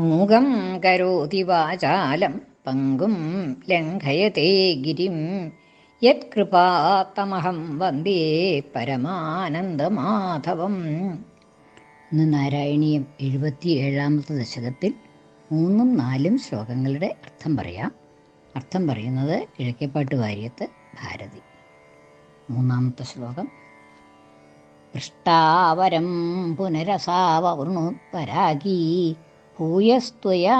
മൂകം കരോതി വാചാലം പങ്കും ലംഘയത്തെ ഗിരിം. യത്കൃപാത്തമഹം വന്ദേ പരമാനന്ദമാധവം. ഇന്ന് നാരായണീയം എഴുപത്തിയേഴാമത്തെ ദശകത്തിൽ മൂന്നും നാലും ശ്ലോകങ്ങളുടെ അർത്ഥം പറയാം. അർത്ഥം പറയുന്നത് ഇഴക്കപ്പാട്ട് വാര്യത്ത് ഭാരതി. മൂന്നാമത്തെ ശ്ലോകം. പൃഷ്ടാവരം പുനരസാവൃണുപരാഗീ ഭൂയസ്ത്വയാ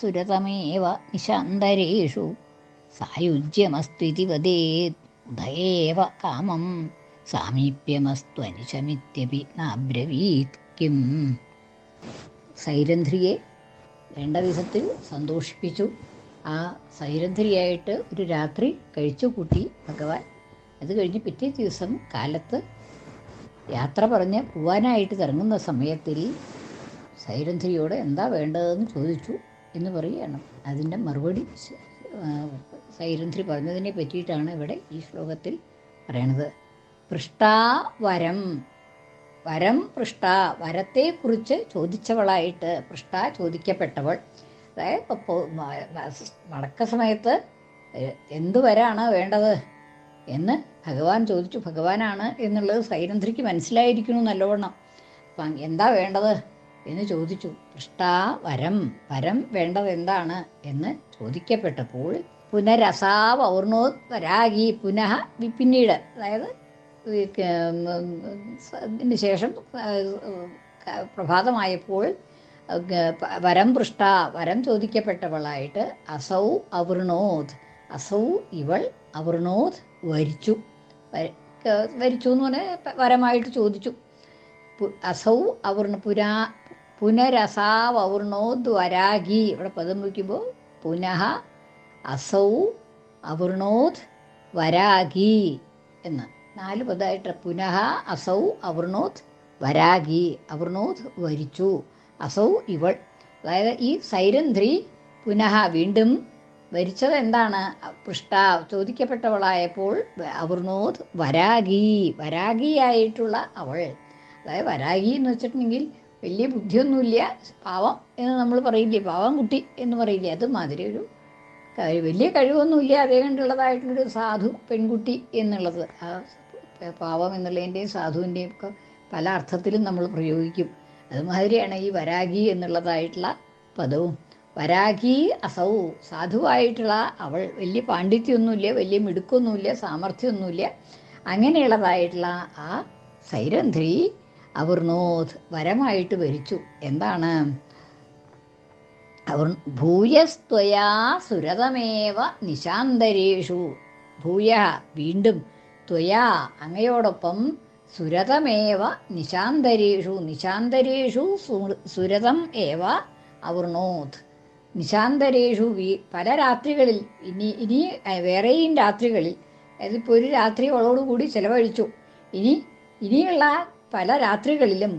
സുരതമേവ നിശാന്തരേഷു सायुज्यमस्त्विति വദേത് ഉദയേവ കാമം സാമീപ്യമസ്ത്വനിശമിത്യപി നാബ്രവീത് കിം സൈരന്ധ്രിയെ വേണ്ട വിധത്തിൽ സന്തോഷിപ്പിച്ചു. ആ സൈരന്ധ്രിയായിട്ട് ഒരു രാത്രി കഴിച്ചു കൂട്ടി ഭഗവാൻ. അത് കഴിഞ്ഞ് പിറ്റേ ദിവസം കാലത്ത് യാത്ര പറഞ്ഞ് പോവാനായിട്ട് ഇറങ്ങുന്ന സമയത്തിൽ സൈരന്ധ്രിയോട് എന്താ വേണ്ടതെന്ന് ചോദിച്ചു എന്ന് പറയുകയാണ്. അതിന്റെ മറുപടി സൈരന്ധ്രി പറഞ്ഞതിനെ പറ്റിയിട്ടാണ് ഇവിടെ ഈ ശ്ലോകത്തിൽ പറയണത്. പൃഷ്ടാ വരം. വരം പൃഷ്ട. വരത്തെക്കുറിച്ച് ചോദിച്ചവളായിട്ട് പൃഷ്ട ചോദിക്കപ്പെട്ടവൾ. അതായത് മടക്ക സമയത്ത് എന്ത് വരാണ് വേണ്ടത് എന്ന് ഭഗവാൻ ചോദിച്ചു. ഭഗവാനാണ് എന്നുള്ളത് സൈരന്ധ്രിക്ക് മനസ്സിലായിരിക്കുന്നു നല്ലവണ്ണം. അപ്പം എന്താ വേണ്ടത്? എന്ന് ചോദിച്ചു. ദൃഷ്ടാ വരം. വരം വേണ്ടത് എന്താണ്? എന്ന് ചോദിക്കപ്പെട്ടപ്പോൾ പുനരസാവൗർണോത്പരാഗി പുനഃ വി- പിന്നീട് അതായത് ഇതിന് ശേഷം പ്രഭാതമായപ്പോൾ വരം പൃഷ്ട വരം ചോദിക്കപ്പെട്ടവളായിട്ട് അസൗ അവർണോത് അസൗ ഇവൾ അവർണോത് വരിച്ചു. വര- വരിച്ചു എന്ന് പറഞ്ഞാൽ വരമായിട്ട് ചോദിച്ചു. അസൗ അവർണ പുരാ പുനരസാവൗർണോദ് ദ്വരാഗി ഇവിടെ പദം വയ്ക്കുമ്പോൾ പുനഃ അസൗ അവർണോത് വരാഗി എന്ന്. നാല് പദമായിട്ട് പുനഃ അസൗ അവർണോത് വരാഗി അവർണോത് വരിച്ചു അസൗ ഇവൾ. അതായത് ഈ സൈരന്ധ്രി പുനഃ വീണ്ടും വരിച്ചത് എന്താണ്? പൃഷ്ട ചോദിക്കപ്പെട്ടവളായപ്പോൾ അവർണോത് വരാഗി വരാഗിയായിട്ടുള്ള അവൾ. അതായത് വരാഗി എന്ന് വെച്ചിട്ടുണ്ടെങ്കിൽ വലിയ ബുദ്ധിയൊന്നുമില്ല. പാവം എന്ന് നമ്മൾ പറയില്ലേ? പാവം കുട്ടി എന്ന് പറയില്ലേ? അത് മാതിരി ഒരു വലിയ കഴിവൊന്നുമില്ല. അതേ കണ്ടുള്ളതായിട്ടുള്ളൊരു സാധു പെൺകുട്ടി എന്നുള്ളത്. ആ പാവം എന്നുള്ളതിന്റെയും സാധുവിന്റെയും ഒക്കെ പല അർത്ഥത്തിലും നമ്മൾ പ്രയോഗിക്കും. അതുമാതിരിയാണ് ഈ വരാഗി എന്നുള്ളതായിട്ടുള്ള പദവും. വരാഗി അസൗ സാധുവായിട്ടുള്ള അവൾ. വലിയ പാണ്ഡിത്യമൊന്നുമില്ല വലിയ മിടുക്കൊന്നുമില്ല സാമർഥ്യമൊന്നുമില്ല. അങ്ങനെയുള്ളതായിട്ടുള്ള ആ സൈരന്ധ്രി അവർണോത് വരമായിട്ട് വരിച്ചു എന്താണ്? അവർ ഭൂയസ്ത്വയാ സുരതമേവ നിശാന്തരേഷു. ഭൂയ വീണ്ടും ത്വയാ അങ്ങയോടൊപ്പം സുരതമേവ നിശാന്തരേഷു. നിശാന്തരേഷു സുരതം ഏവ? അവർണോത് നിശാന്തരേഷു വീ പല രാത്രികളിൽ ഇനി ഇനി വേറെയും രാത്രികളിൽ അതിപ്പോൾ ഒരു രാത്രി അവളോടുകൂടി ചിലവഴിച്ചു. ഇനി ഇനിയുള്ള പല രാത്രികളിലും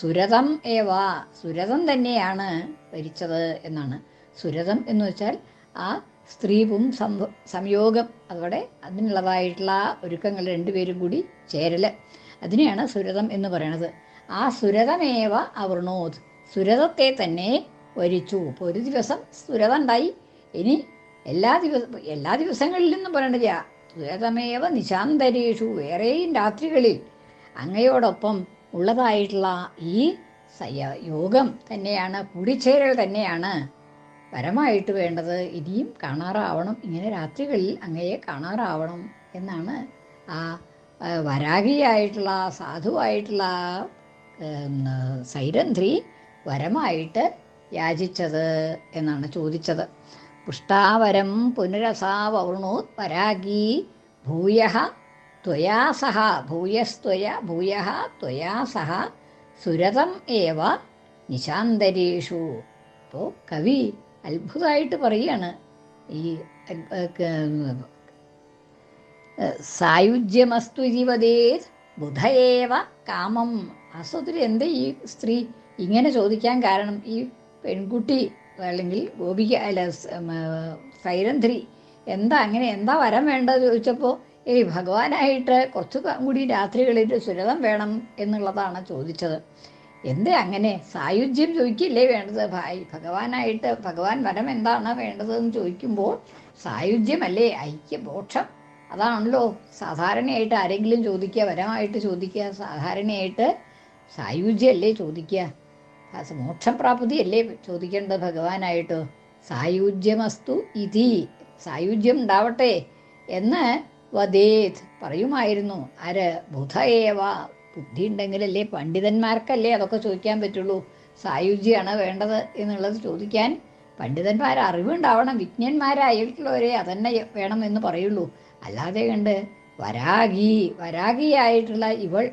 സുരതം ഏവാ സുരതം തന്നെയാണ് ഭരിച്ചത് എന്നാണ്. സുരതം എന്ന് വെച്ചാൽ ആ സ്ത്രീവും പും സംയോഗം അതോടെ അതിനുള്ളതായിട്ടുള്ള ഒരുക്കങ്ങൾ രണ്ടുപേരും കൂടി ചേരൽ. അതിനെയാണ് സുരതം എന്ന് പറയണത്. ആ സുരതമേവ അവർണോത് സുരതത്തെ തന്നെ വരിച്ചു. ഒരു ദിവസം സുരത ഉണ്ടായി. ഇനി എല്ലാ ദിവസം എല്ലാ ദിവസങ്ങളിലും പറയണില്ല സുരതമേവ നിശാന്തരീഷു വേറെയും രാത്രികളിൽ അങ്ങയോടൊപ്പം ഉള്ളതായിട്ടുള്ള ഈ യോഗം തന്നെയാണ് കൂടിച്ചേരൽ തന്നെയാണ് പരമായിട്ട് വേണ്ടത്. ഇനിയും കാണാറാവണം. ഇങ്ങനെ രാത്രികളിൽ അങ്ങയെ കാണാറാവണം എന്നാണ് ആ, വരാഹിയായിട്ടുള്ള സാധുവായിട്ടുള്ള സൈരന്ധ്രി വരമായിട്ട് യാചിച്ചത് എന്നാണ് ചോദിച്ചത്. പുഷ്ടാവരം പുനരസാവൃണോത് വരാഗീ ഭൂയ ത്വയാ സഹ ഭൂയസ്ത്വയ ഭൂയ ത്വയാ സഹ സുരതം ഏവ നിശാന്തരേഷു. അപ്പോൾ കവി അത്ഭുതമായിട്ട് പറയാണ് ഈ സായുജ്യമസ്തു ജീവതേ ബുധയേവ കാമം. വാസ്തവത്തിൽ എന്താ ഈ സ്ത്രീ ഇങ്ങനെ ചോദിക്കാൻ കാരണം ഈ പെൺകുട്ടി അല്ലെങ്കിൽ ഗോപിക അല്ല സൈരന്ധ്രി എന്താ അങ്ങനെ എന്താ വരം വേണ്ടത് ചോദിച്ചപ്പോൾ ഏയ് ഭഗവാനായിട്ട് കുറച്ച് കൂടി രാത്രികളിൽ സുരതം വേണം എന്നുള്ളതാണ് ചോദിച്ചത്. എന്ത് അങ്ങനെ? സായുജ്യം ചോദിക്കില്ലേ വേണ്ടത്? ഭായ് ഭഗവാനായിട്ട് ഭഗവാൻ വരം എന്താണ് വേണ്ടതെന്ന് ചോദിക്കുമ്പോൾ സായുജ്യമല്ലേ ഐക്യമോക്ഷം അതാണല്ലോ. സാധാരണയായിട്ട് ആരെങ്കിലും ചോദിക്കുക വരമായിട്ട് ചോദിക്കുക സാധാരണയായിട്ട് സായുജ്യമല്ലേ ചോദിക്കുക. ആ മോക്ഷപ്രാപ്തിയല്ലേ ചോദിക്കേണ്ടത് ഭഗവാനായിട്ട്? സായുജ്യമസ്തു ഇതി. സായുജ്യം ഉണ്ടാവട്ടെ എന്ന് വദേത് പറയുമായിരുന്നു. ആര് ബുധയേവ ബുദ്ധി ഉണ്ടെങ്കിലല്ലേ പണ്ഡിതന്മാർക്കല്ലേ അതൊക്കെ ചോദിക്കാൻ പറ്റുള്ളൂ. സായുജ്യമാണ് വേണ്ടത് എന്നുള്ളത് ചോദിക്കാൻ പണ്ഡിതന്മാർ അറിവുണ്ടാവണം. വിജ്ഞന്മാരായിട്ടുള്ളവരെ അതന്നെ വേണം എന്ന് പറയുള്ളൂ. അല്ലാതെ കണ്ട് വരാഗി. വരാഗിയായിട്ടുള്ള ഇവൾ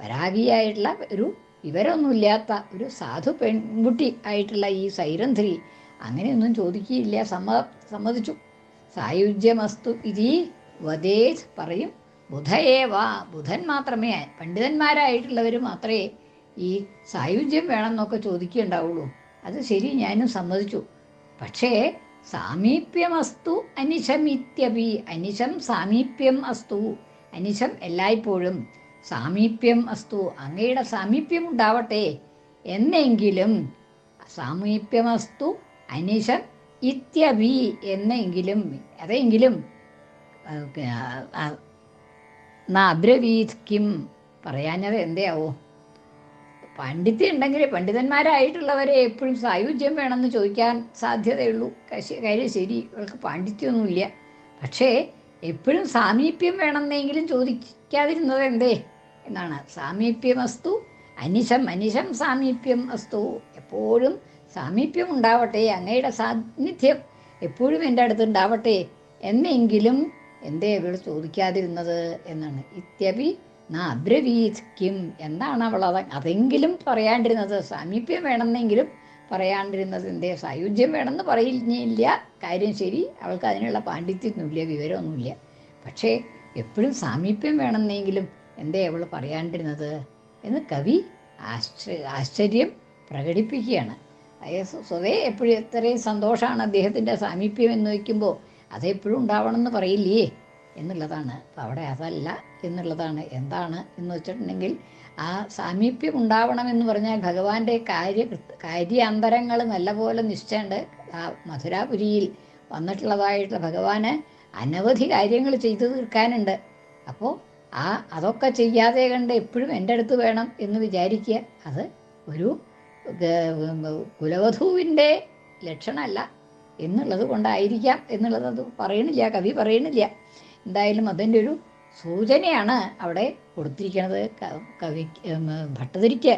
വരാഗിയായിട്ടുള്ള ഒരു വിവരമൊന്നുമില്ലാത്ത ഒരു സാധു പെൺകുട്ടി ആയിട്ടുള്ള ഈ സൈരന്ധ്രി അങ്ങനെയൊന്നും ചോദിക്കുകയില്ല. സമ്മ സമ്മതിച്ചു. സായുജ്യമസ്തു ഇതി വദേത് പറയും. ബുധയേവ ബുധൻ മാത്രമേ പണ്ഡിതന്മാരായിട്ടുള്ളവർ മാത്രമേ ഈ സായുജ്യം വേണമെന്നൊക്കെ ചോദിക്കുകയുണ്ടാവുള്ളൂ. അത് ശരി ഞാനും സമ്മതിച്ചു. പക്ഷേ സാമീപ്യമസ്തു അനിശമിത്യപി അനിശം സാമീപ്യം അസ്തു അനിശം എല്ലായ്പ്പോഴും സാമീപ്യം അസ്തു. അങ്ങയുടെ സാമീപ്യം ഉണ്ടാവട്ടെ. എന്നെങ്കിലും സാമീപ്യമസ്തു അനീശൻ ഇത്യവി എന്നെങ്കിലും അതെങ്കിലും അബ്രവീത് കിം പറയാഞ്ഞത് എന്തെയാവോ? പണ്ഡിത്യം ഉണ്ടെങ്കിൽ പണ്ഡിതന്മാരായിട്ടുള്ളവരെ എപ്പോഴും സായുജ്യം വേണമെന്ന് ചോദിക്കാൻ സാധ്യതയുള്ളൂ. കാര്യം ശരി. ഇവൾക്ക് പാണ്ഡിത്യമൊന്നുമില്ല. പക്ഷേ എപ്പോഴും സാമീപ്യം വേണമെന്നെങ്കിലും ചോദിക്കാതിരുന്നത് എന്തേ? എന്നാണ് സാമീപ്യം അസ്തു. അനിശം അനിശം സാമീപ്യം അസ്തു. എപ്പോഴും സാമീപ്യം ഉണ്ടാവട്ടെ അങ്ങയുടെ സാന്നിധ്യം എപ്പോഴും എന്റെ അടുത്ത് ഉണ്ടാവട്ടെ എന്നെങ്കിലും എന്തേ ഇവൾ ചോദിക്കാതിരുന്നത് എന്നാണ്. ഇത്യപി നാ അബ്രവീത് കിം എന്താണ് അവൾ അത് അതെങ്കിലും പറയാണ്ടിരുന്നത്. സാമീപ്യം വേണമെന്നെങ്കിലും പറയാണ്ടിരുന്നത്. എന്തേ സായുജ്യം വേണമെന്ന് പറയുന്നില്ല കാര്യം ശരി അവൾക്ക് അതിനുള്ള പാണ്ഡിത്യമൊന്നുമില്ല വിവരമൊന്നുമില്ല. പക്ഷേ എപ്പോഴും സാമീപ്യം വേണമെന്നെങ്കിലും എന്തേ അവൾ പറയാണ്ടിരുന്നത്? എന്ന് കവി ആശ്ചര്യ പ്രകടിപ്പിക്കുകയാണ്. സ്വതേ എപ്പോഴും എത്രയും സന്തോഷമാണ് അദ്ദേഹത്തിന്റെ സാമീപ്യം എന്ന് വയ്ക്കുമ്പോൾ. അതെപ്പോഴും ഉണ്ടാവണമെന്ന് പറയില്ലേ? എന്നുള്ളതാണ്. അപ്പം അവിടെ അതല്ല എന്നുള്ളതാണ്. എന്താണ് എന്ന് വെച്ചിട്ടുണ്ടെങ്കിൽ ആ സാമീപ്യം ഉണ്ടാവണമെന്ന് പറഞ്ഞാൽ ഭഗവാന്റെ കാര്യ കാര്യാന്തരങ്ങൾ നല്ലപോലെ നിശ്ചയണ്ട്. ആ മധുരാപുരിയിൽ വന്നിട്ടുള്ളതായിട്ടുള്ള ഭഗവാന് അനവധി കാര്യങ്ങൾ ചെയ്തു തീർക്കാനുണ്ട്. അപ്പോൾ ആ അതൊക്കെ ചെയ്യാതെ കണ്ട് എപ്പോഴും എന്റെ അടുത്ത് വേണം എന്ന് വിചാരിക്കുക. അത് ഒരു കുലവധൂവിന്റെ ലക്ഷണമല്ല എന്നുള്ളത് കൊണ്ടായിരിക്കാം എന്നുള്ളത് അത് പറയണില്ല കവി പറയണില്ല. എന്തായാലും അതിന്റെ ഒരു സൂചനയാണ് അവിടെ കൊടുത്തിരിക്കുന്നത് കവി ഭട്ടതിരിക്ക്.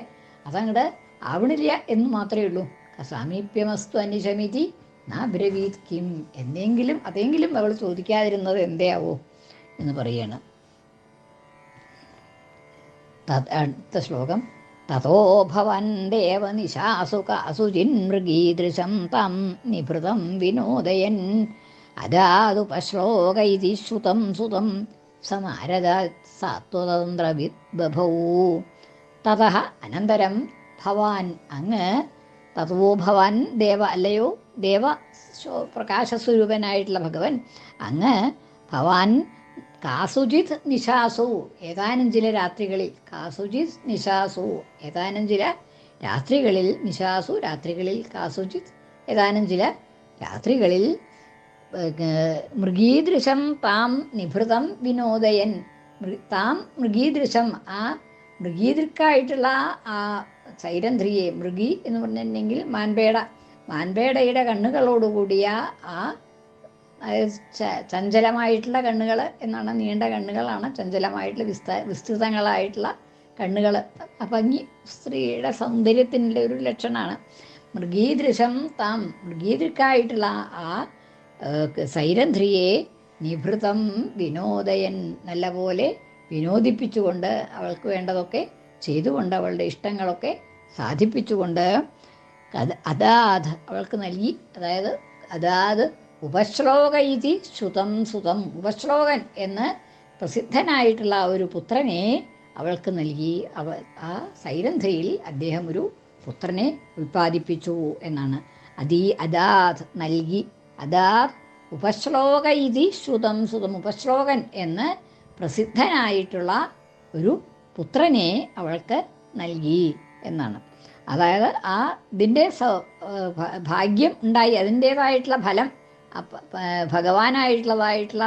അതങ്ങട് ആവണില്ല എന്ന് മാത്രമേ ഉള്ളൂ. സാമീപ്യമസ്തു അന്യശമിതി നാ ബ്രവീത് കിം. എന്നെങ്കിലും അതെങ്കിലും അവൾ ചോദിക്കാതിരുന്നത് എന്തേയാവോ എന്ന് പറയാണ്. തത് അടുത്ത ശ്ലോകം തതോ ഭവൻ ദേവനിശാസു കാസുചിന്മൃഗീദൃശം തം നിഭൃതം വിനോദയൻ. അദാതുപശ്ലോക ഇതി ശ്രുതം സുതം സനാരദ സാത്വതന്ത്രവിദ്ബഭൗ തത അനന്തരം ഭവാൻ അങ്ങ് തതോ ഭവാൻ ദേവ അല്ലയോ? ദേവ പ്രകാശസ്വരൂപനായിട്ടുള്ള ഭഗവൻ അങ്ങ് ഭവാൻ കാസുജിത് നിശാസു. ഏതാനും ചില രാത്രികളിൽ കാസുജിത് നിശാസു. ഏതാനും ചില രാത്രികളിൽ നിശാസു. രാത്രികളിൽ കാസുജിത്. ഏതാനും ചില രാത്രികളിൽ മൃഗീദൃശം താം നിഭൃതം വിനോദയൻ. താം മൃഗീദൃശം ആ മൃഗീദൃക്കായിട്ടുള്ള ആ സൈരന്ധ്രിയെ മൃഗി എന്ന് പറഞ്ഞിട്ടുണ്ടെങ്കിൽ മാൻപേട. മാൻപേടയുടെ കണ്ണുകളോടുകൂടിയ ആ ചഞ്ചലമായിട്ടുള്ള കണ്ണുകൾ എന്നാണ് നീണ്ട കണ്ണുകളാണ് ചഞ്ചലമായിട്ടുള്ള വിസ്ത വിസ്തൃതങ്ങളായിട്ടുള്ള കണ്ണുകൾ ഭംഗി സ്ത്രീയുടെ സൗന്ദര്യത്തിന്റെ ഒരു ലക്ഷണമാണ് മൃഗീദൃശം താം മൃഗീദൃക്കായിട്ടുള്ള ആ സൈരന്ധ്രിയെ നിഭൃതം വിനോദയൻ നല്ലപോലെ വിനോദിപ്പിച്ചുകൊണ്ട് അവൾക്ക് വേണ്ടതൊക്കെ ചെയ്തുകൊണ്ട് അവളുടെ ഇഷ്ടങ്ങളൊക്കെ സാധിപ്പിച്ചുകൊണ്ട് അത് അതാത് അവൾക്ക് നൽകി അതായത് അതാത് ഉപശ്ലോക ഇതി ശ്രുതം സുതം. ഉപശ്ലോകൻ എന്ന് പ്രസിദ്ധനായിട്ടുള്ള ഒരു പുത്രനെ അവൾക്ക് നൽകി. അവ ആ സൈരന്ധ്രയിൽ അദ്ദേഹം ഒരു പുത്രനെ ഉൽപ്പാദിപ്പിച്ചു എന്നാണ്. അതീ അദാത് നൽകി. അദാത് ഉപശ്ലോക ഇതി ശ്രുതം സുതം. ഉപശ്ലോകൻ എന്ന് പ്രസിദ്ധനായിട്ടുള്ള ഒരു പുത്രനെ അവൾക്ക് നൽകി എന്നാണ്. അതായത് ആ ഇതിന്റെ ഭാഗ്യം ഉണ്ടായി. അതിന്റേതായിട്ടുള്ള ഫലം ഭഗവാനായിട്ടുള്ളതായിട്ടുള്ള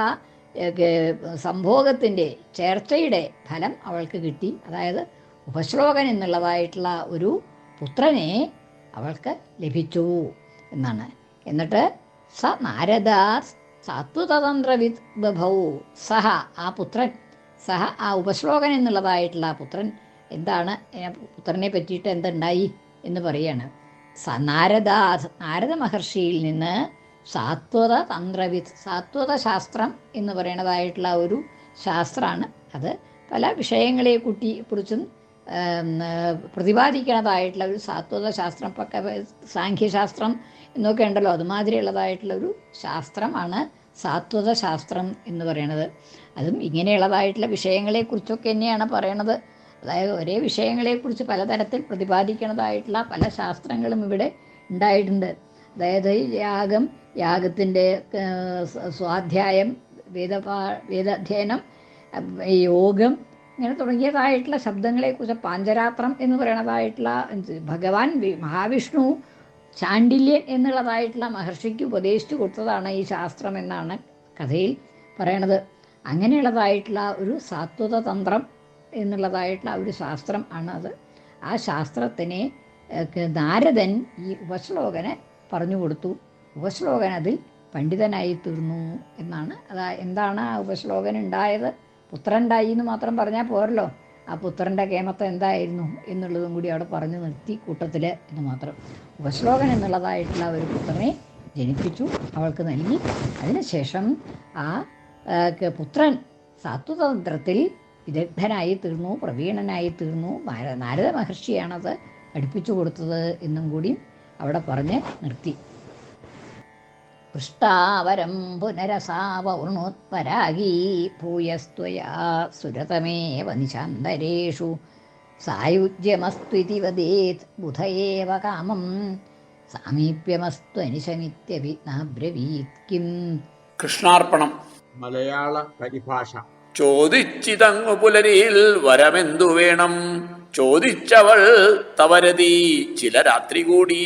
സംഭോഗത്തിന്റെ ചേർച്ചയുടെ ഫലം അവൾക്ക് കിട്ടി. അതായത് ഉപശ്ലോകൻ എന്നുള്ളതായിട്ടുള്ള ഒരു പുത്രനെ അവൾക്ക് ലഭിച്ചു എന്നാണ്. എന്നിട്ട് സ നാരദ സാത്വതന്ത്രവിത് ബഭൗ സഹ ആ പുത്രൻ സഹ ആ ഉപശ്ലോകൻ എന്നുള്ളതായിട്ടുള്ള പുത്രൻ എന്താണ്? പുത്രനെ പറ്റിയിട്ട് എന്തുണ്ടായി എന്ന് പറയാണ്. സ നാരദ നാരദ മഹർഷിയിൽ നിന്ന് സാത്വത തന്ത്രവിത് സാത്വത ശാസ്ത്രം എന്ന് പറയുന്നതായിട്ടുള്ള ഒരു ശാസ്ത്രമാണ് അത്. പല വിഷയങ്ങളെ കുട്ടി കുറിച്ചും പ്രതിപാദിക്കുന്നതായിട്ടുള്ള ഒരു സാത്വത ശാസ്ത്രം പക്ക സാഖ്യശാസ്ത്രം എന്നൊക്കെ ഉണ്ടല്ലോ. അതുമാതിരിയുള്ളതായിട്ടുള്ള ഒരു ശാസ്ത്രമാണ് സാത്വത ശാസ്ത്രം എന്ന് പറയുന്നത് അതും ഇങ്ങനെയുള്ളതായിട്ടുള്ള വിഷയങ്ങളെക്കുറിച്ചൊക്കെ തന്നെയാണ് പറയണത്. അതായത് ഒരേ വിഷയങ്ങളെക്കുറിച്ച് പലതരത്തിൽ പ്രതിപാദിക്കുന്നതായിട്ടുള്ള പല ശാസ്ത്രങ്ങളും ഇവിടെ ഉണ്ടായിട്ടുണ്ട്. അതായത് യാഗം യാഗത്തിന്റെ സ്വാധ്യായം വേദപാ വേദാധ്യയനം യോഗം ഇങ്ങനെ തുടങ്ങിയതായിട്ടുള്ള ശബ്ദങ്ങളെക്കുറിച്ച് പാഞ്ചരാത്രം എന്ന് പറയുന്നതായിട്ടുള്ള ഭഗവാൻ മഹാവിഷ്ണു ചാണ്ടില്യൻ എന്നുള്ളതായിട്ടുള്ള മഹർഷിക്ക് ഉപദേശിച്ചു കൊടുത്തതാണ് ഈ ശാസ്ത്രം എന്നാണ് കഥയിൽ പറയണത്. അങ്ങനെയുള്ളതായിട്ടുള്ള ഒരു സാത്വത തന്ത്രം എന്നുള്ളതായിട്ടുള്ള ഒരു ശാസ്ത്രം ആണ് അത് ആ ശാസ്ത്രത്തിനെ നാരദൻ ഈ ഉപശ്ലോകന് പറഞ്ഞു കൊടുത്തു. ഉപശ്ലോകൻ അതിൽ പണ്ഡിതനായി തീർന്നു എന്നാണ്. അതാ എന്താണ് ആ ഉപശ്ലോകൻ ഉണ്ടായത്? പുത്രനുണ്ടായി എന്ന് മാത്രം പറഞ്ഞാൽ പോരല്ലോ. ആ പുത്രന്റെ കേമത്വം എന്തായിരുന്നു എന്നുള്ളതും കൂടി അവിടെ പറഞ്ഞു നിർത്തി കൂട്ടത്തിൽ എന്ന് മാത്രം. ഉപശ്ലോകൻ എന്നുള്ളതായിട്ടുള്ള ഒരു പുത്രനെ ജനിപ്പിച്ചു അവൾക്ക് നൽകി. അതിനുശേഷം ആ പുത്രൻ സാത്വതന്ത്രത്തിൽ വിദഗ്ധനായി തീർന്നു പ്രവീണനായി തീർന്നു. നാര- നാരദ മഹർഷിയാണത് പഠിപ്പിച്ചു കൊടുത്തത് എന്നും കൂടി അവിടെ പറഞ്ഞ് നിർത്തി. പൃഷ്ടാവരം പുനരസാവൃണോത്പരാഗീ ഭൂയസ്ത്വയാ സുരതമേവ നിശാന്തരേഷു. സായുജ്യമസ്ത്വിതി വദേത് ബുധയേവ കാമം. കാമം സാമീപ്യമസ്ത്വനിശമിത്യപി നാബ്രവീത് കിം. കൃഷ്ണാർപ്പണം. മലയാള പരിഭാഷ. ചോദിച്ചിതങ്ങു പുലരിയിൽ വരമെന്തു വേണം? ചോദിച്ചവൾ തവരതി. ചില രാത്രി കൂടി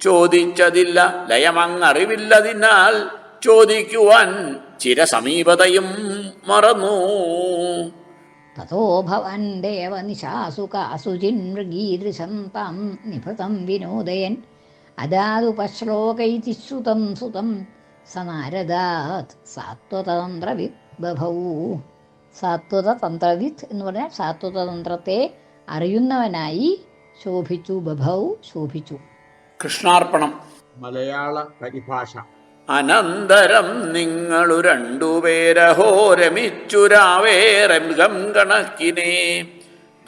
ചോദിച്ചതില്ല ലയമങ്ങറിവില്ലതിനാൽ ചോദിക്കുവാൻ ചില സമീപതയും മറന്നു. തഥോ ഭവൻ ദേവനിശാസു കാസു ചിന്മൃഗീദൃശം താം നിഭൃതം വിനോദയൻ. അദാതുപശ്ലോകൈതി ശ്രുതം സുതം സനാരദാത് സാത്വതന്ത്ര സാത്വതന്ത്രവിത് ബഭൗ സാത്വതന്ത്രവിത് എന്ന് പറഞ്ഞാൽ സാത്വതന്ത്രത്തെ അറിയുന്നവനായി ശോഭിച്ചു ബഭൗ ശോഭിച്ചു. കൃഷ്ണാർപ്പണം. മലയാള പരിഭാഷ. അനന്തരം നിങ്ങളു രണ്ടുപേരഹോ രമിച്ചുരാവേറെ മൃഗം കണക്കിനെ.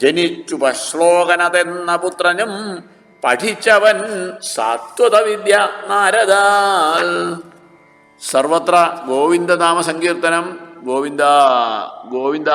ജനിച്ചു പശ്ലോകനതെന്ന പുത്രനും പഠിച്ചവൻ സാത്വത വിദ്യ നാരദാൽ. സർവത്ര ഗോവിന്ദനാമ സങ്കീർത്തനം ഗോവിന്ദ ഗോവിന്ദ.